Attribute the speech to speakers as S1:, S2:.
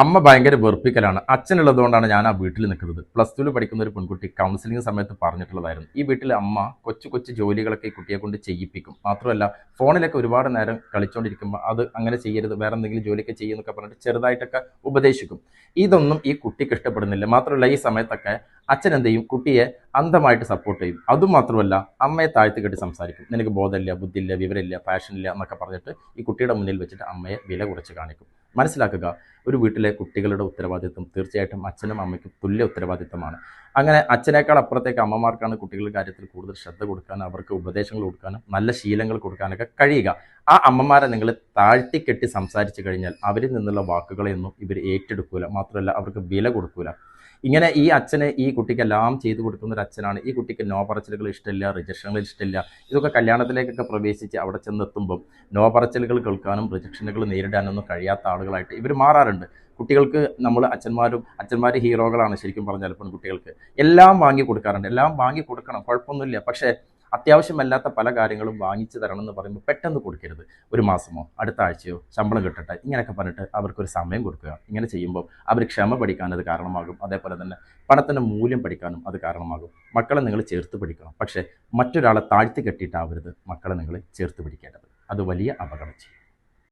S1: അമ്മ ഭയങ്കര വെറുപ്പിക്കലാണ്. അച്ഛനുള്ളതുകൊണ്ടാണ് ഞാൻ ആ വീട്ടിൽ നിൽക്കുന്നത്. പ്ലസ് ടുവിൽ പഠിക്കുന്ന ഒരു പെൺകുട്ടി കൗൺസിലിംഗ് സമയത്ത് പറഞ്ഞിട്ടുള്ളതായിരുന്നു. ഈ വീട്ടിൽ അമ്മ കൊച്ചു കൊച്ചു ജോലികളൊക്കെ ഈ കുട്ടിയെ കൊണ്ട് ചെയ്യിപ്പിക്കും. മാത്രമല്ല ഫോണിലൊക്കെ ഒരുപാട് നേരം കളിച്ചുകൊണ്ടിരിക്കുമ്പോൾ അത് അങ്ങനെ ചെയ്യരുത് വേറെ എന്തെങ്കിലും ജോലിയൊക്കെ ചെയ്യുന്നൊക്കെ പറഞ്ഞിട്ട് ചെറുതായിട്ടൊക്കെ ഉപദേശിക്കും. ഇതൊന്നും ഈ കുട്ടിക്ക് ഇഷ്ടപ്പെടുന്നില്ല. മാത്രമല്ല ഈ സമയത്തൊക്കെ അച്ഛൻ എന്ത് ചെയ്യും? കുട്ടിയെ അന്ധമായിട്ട് സപ്പോർട്ട് ചെയ്യും. അതുമാത്രമല്ല അമ്മയെ താഴ്ത്തി കെട്ടി സംസാരിക്കും. നിനക്ക് ബോധമില്ല ബുദ്ധിയില്ല വിവരമില്ല പാഷനില്ല എന്നൊക്കെ പറഞ്ഞിട്ട് ഈ കുട്ടിയുടെ മുന്നിൽ വെച്ചിട്ട് അമ്മയെ വില കുറച്ച് കാണിക്കും. മനസ്സിലാക്കുക. ഒരു വീട്ടിലെ കുട്ടികളുടെ ഉത്തരവാദിത്വം തീർച്ചയായിട്ടും അച്ഛനും അമ്മയ്ക്കും തുല്യ ഉത്തരവാദിത്വമാണ്. അങ്ങനെ അച്ഛനേക്കാൾ അപ്പുറത്തേക്ക് അമ്മമാർക്കാണ് കുട്ടികളുടെ കാര്യത്തിൽ കൂടുതൽ ശ്രദ്ധ കൊടുക്കാനും അവർക്ക് ഉപദേശങ്ങൾ കൊടുക്കാനും നല്ല ശീലങ്ങൾ കൊടുക്കാനൊക്കെ കഴിയുക. ആ അമ്മമാരെ നിങ്ങൾ താഴ്ത്തിക്കെട്ടി സംസാരിച്ചു കഴിഞ്ഞാൽ അവരിൽ നിന്നുള്ള വാക്കുകളെയൊന്നും ഇവർ ഏറ്റെടുക്കൂല. മാത്രമല്ല അവർക്ക് വില കൊടുക്കൂല. ഇങ്ങനെ ഈ അച്ഛനെ ഈ കുട്ടിക്കെല്ലാം ചെയ്തു കൊടുക്കുന്ന ഒരു അച്ഛനാണ് ഈ കുട്ടിക്ക് നോ പറച്ചിലുകൾ ഇഷ്ടമില്ല റിജക്ഷനുകൾ ഇഷ്ടമില്ല. ഇതൊക്കെ കല്യാണത്തിലേക്കൊക്കെ പ്രവേശിച്ച് അവിടെ ചെന്നെത്തുമ്പം നോ പറച്ചിലുകൾ കേൾക്കാനും റിജക്ഷനുകൾ നേരിടാനൊന്നും കഴിയാത്ത ആളുകളായിട്ട് ഇവർ മാറാറുണ്ട്. കുട്ടികൾക്ക് നമ്മൾ അച്ഛന്മാരും അച്ഛന്മാർ ഹീറോകളാണ് ശരിക്കും പറഞ്ഞാൽ പെൺകുട്ടികൾക്ക്. എല്ലാം വാങ്ങി കൊടുക്കാറുണ്ട്. എല്ലാം വാങ്ങി കൊടുക്കണം. കുഴപ്പമൊന്നുമില്ല. പക്ഷേ അത്യാവശ്യമല്ലാത്ത പല കാര്യങ്ങളും വാങ്ങിച്ചു തരണം എന്ന് പറയുമ്പോൾ പെട്ടെന്ന് കൊടുക്കരുത്. ഒരു മാസമോ അടുത്ത ആഴ്ചയോ ശമ്പളം കിട്ടട്ടെ ഇങ്ങനെയൊക്കെ പറഞ്ഞിട്ട് അവർക്കൊരു സമയം കൊടുക്കുക. ഇങ്ങനെ ചെയ്യുമ്പോൾ അവർ ക്ഷമ പഠിക്കാൻ അത് കാരണമാകും. അതേപോലെ തന്നെ പണത്തിന്റെ മൂല്യം പഠിക്കാനും അത് കാരണമാകും. മക്കളെ നിങ്ങൾ ചേർത്ത് പിടിക്കണം. പക്ഷേ മറ്റൊരാളെ താഴ്ത്തി കെട്ടിയിട്ടാവരുത് മക്കളെ നിങ്ങൾ ചേർത്ത് പിടിക്കേണ്ടത്. അത് വലിയ അപകടം ചെയ്യും.